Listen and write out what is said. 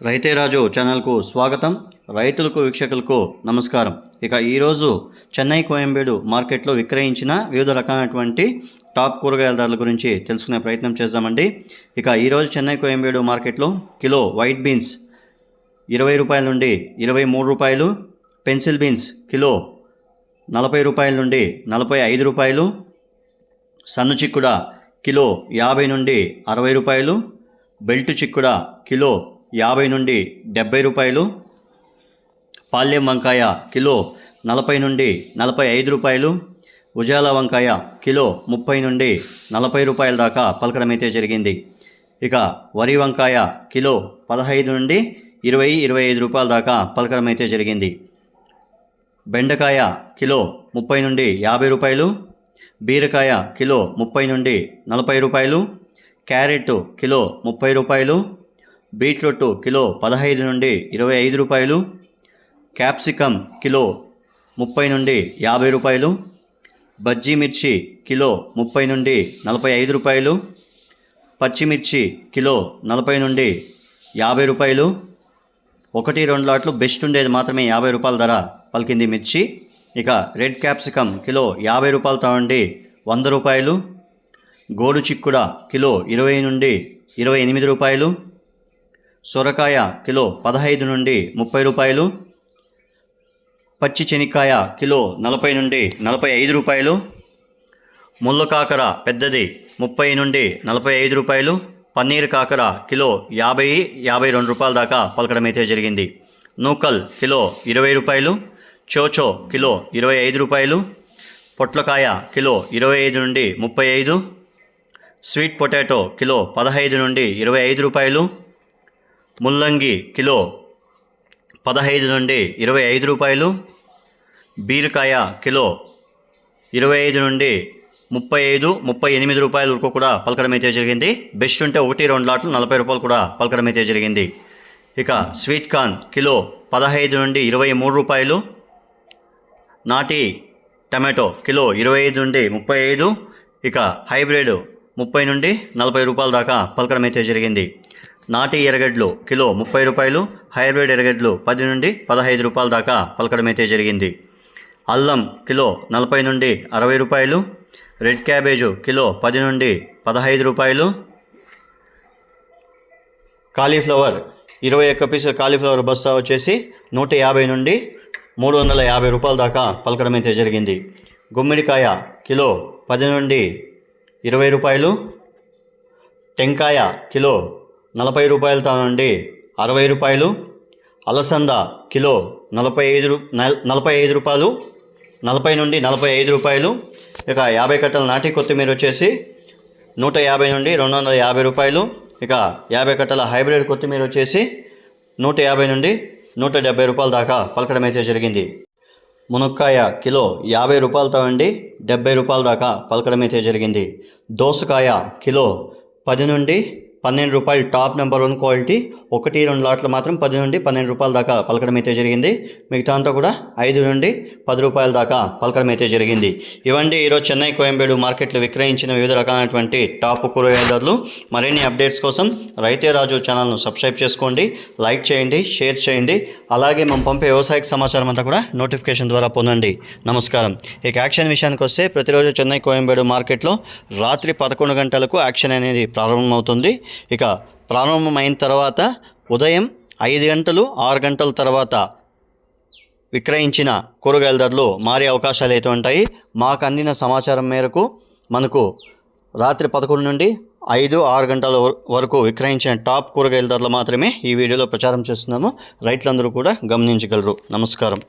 రైతే రాజు ఛానల్కు స్వాగతం. రైతులకు వీక్షకులకు నమస్కారం. ఇక ఈరోజు చెన్నై కోయంబేడు మార్కెట్లో విక్రయించిన వివిధ రకాలైనటువంటి టాప్ కూరగాయల ధరల గురించి తెలుసుకునే ప్రయత్నం చేద్దామండి. ఇక ఈరోజు చెన్నై కోయంబేడు మార్కెట్లో కిలో వైట్ బీన్స్ ఇరవై రూపాయల నుండి ఇరవై మూడు రూపాయలు పెన్సిల్ బీన్స్ కిలో నలభై రూపాయల నుండి నలభై ఐదు రూపాయలు సన్ను చిక్కుడ కిలో యాభై నుండి అరవై రూపాయలు బెల్ట్ చిక్కుడ కిలో యాభై నుండి డెబ్బై రూపాయలు. పాల్యం వంకాయ కిలో నలభై నుండి నలభై ఐదు రూపాయలు. ఉజాల వంకాయ కిలో ముప్పై నుండి నలభై రూపాయల దాకా పలకడమైతే జరిగింది. ఇక వరి వంకాయ కిలో పదహైదు నుండి ఇరవై ఇరవై ఐదు రూపాయల దాకా పలకడమైతే జరిగింది. బెండకాయ కిలో ముప్పై నుండి యాభై రూపాయలు. బీరకాయ కిలో ముప్పై నుండి నలభై రూపాయలు. క్యారెట్ కిలో ముప్పై రూపాయలు. బీట్రూట్ కిలో పదహైదు నుండి ఇరవై ఐదు రూపాయలు క్యాప్సికమ్ కిలో ముప్పై నుండి యాభై రూపాయలు బజ్జీ మిర్చి కిలో ముప్పై నుండి నలభై ఐదు రూపాయలు పచ్చిమిర్చి కిలో నలభై నుండి యాభై రూపాయలు. ఒకటి రెండు లాట్లు బెస్ట్ ఉండేది మాత్రమే యాభై రూపాయల ధర పలికింది మిర్చి. ఇక రెడ్ క్యాప్సికమ్ కిలో యాభై రూపాయలతో ఉండి వంద రూపాయలు గోడు చిక్కుడ కిలో ఇరవై నుండి ఇరవై ఎనిమిది రూపాయలు సొరకాయ కిలో పదహైదు నుండి ముప్పై రూపాయలు పచ్చి చెనిక్కాయ కిలో నలభై నుండి నలభై ఐదు రూపాయలు ముళ్ళకాకర పెద్దది ముప్పై నుండి నలభై ఐదు రూపాయలు పన్నీర్ కాకర కిలో యాభై యాభై రెండు రూపాయల దాకా పలకడం అయితే జరిగింది. నూకల్ కిలో ఇరవై రూపాయలు చోచో కిలో ఇరవై ఐదు రూపాయలు పొట్లకాయ కిలో ఇరవై ఐదు నుండి ముప్పై ఐదు స్వీట్ పొటాటో కిలో పదహైదు నుండి ఇరవై ఐదు రూపాయలు ముల్లంగి కిలో పదహైదు నుండి ఇరవై ఐదు రూపాయలు బీరకాయ కిలో ఇరవై ఐదు నుండి ముప్పై ఐదు ముప్పై ఎనిమిది రూపాయల వరకు కూడా పలకడం అయితే జరిగింది. బెస్ట్ ఉంటే ఒకటి రెండు లాట్లు నలభై రూపాయలు కూడా పలకడం అయితే జరిగింది. ఇక స్వీట్ కార్న్ కిలో పదహైదు నుండి ఇరవై మూడు రూపాయలు నాటి టమాటో కిలో ఇరవై ఐదు నుండి ముప్పై ఐదు ఇక హైబ్రిడ్ ముప్పై నుండి నలభై రూపాయల దాకా పలకడం అయితే జరిగింది. నాటి ఎరగడ్లు కిలో ముప్పై రూపాయలు హైబ్రిడ్ ఎరగడ్లు పది నుండి పదహైదు రూపాయల దాకా పలకడమైతే జరిగింది. అల్లం కిలో నలభై నుండి అరవై రూపాయలు రెడ్ క్యాబేజు కిలో పది నుండి పదహైదు రూపాయలు కాలీఫ్లవర్ ఇరవై ఒక్క పీసుల కాలీఫ్లవర్ బస్తా వచ్చేసి నూట యాభై నుండి మూడు వందల యాభై రూపాయల దాకా పలకడమైతే జరిగింది. గుమ్మిడికాయ కిలో పది నుండి ఇరవై రూపాయలు టెంకాయ కిలో నలభై రూపాయలతో నుండి అరవై రూపాయలు. అలసంద కిలో నలభై ఐదు రూ- నలభై ఐదు రూపాయలు. నలభై నుండి నలభై ఐదు రూపాయలు. ఇక యాభై కట్టల నాటి కొత్తిమీర వచ్చేసి నూట యాభై నుండి రెండు వందల యాభై రూపాయలు. ఇక యాభై కట్టల హైబ్రిడ్ కొత్తిమీర వచ్చేసి నూట యాభై నుండి నూట డెబ్బై రూపాయల దాకా పలకడం అయితే జరిగింది. మునక్కాయ కిలో యాభై రూపాయలతో నుండి డెబ్బై రూపాయల దాకా పలకడం అయితే జరిగింది. దోసకాయ కిలో పది నుండి పన్నెండు రూపాయలు టాప్ నెంబర్ వన్ క్వాలిటీ ఒకటి రెండు లాట్లు మాత్రం పది నుండి పన్నెండు రూపాయల దాకా పలకడం అయితే జరిగింది. మిగతా అంతా కూడా ఐదు నుండి పది రూపాయల దాకా పలకడం అయితే జరిగింది. ఇవండి ఈరోజు చెన్నై కోయంబేడు మార్కెట్లో విక్రయించిన వివిధ రకాలైనటువంటి టాప్ కూరగాయల ధరలు. మరిన్ని అప్డేట్స్ కోసం రైతే రాజు ఛానల్ను సబ్స్క్రైబ్ చేసుకోండి లైక్ చేయండి షేర్ చేయండి. అలాగే మనం పంపే వ్యవసాయక సమాచారం అంతా కూడా నోటిఫికేషన్ ద్వారా పొందండి. నమస్కారం. ఇక యాక్షన్ విషయానికి వస్తే ప్రతిరోజు చెన్నై కోయంబేడు మార్కెట్లో రాత్రి పదకొండు గంటలకు యాక్షన్ అనేది ప్రారంభమవుతుంది. ఇక ప్రారంభమైన తర్వాత ఉదయం ఐదు గంటలు ఆరు గంటల తర్వాత విక్రయించిన కూరగాయల ధరలు మారే అవకాశాలు అయితే ఉంటాయి. మాకు అందిన సమాచారం మేరకు మనకు రాత్రి పదకొండు నుండి ఐదు ఆరు గంటల వరకు విక్రయించిన టాప్ కూరగాయల ధరలు మాత్రమే ఈ వీడియోలో ప్రచారం చేస్తున్నాము. రైతులందరూ కూడా గమనించగలరు. నమస్కారం.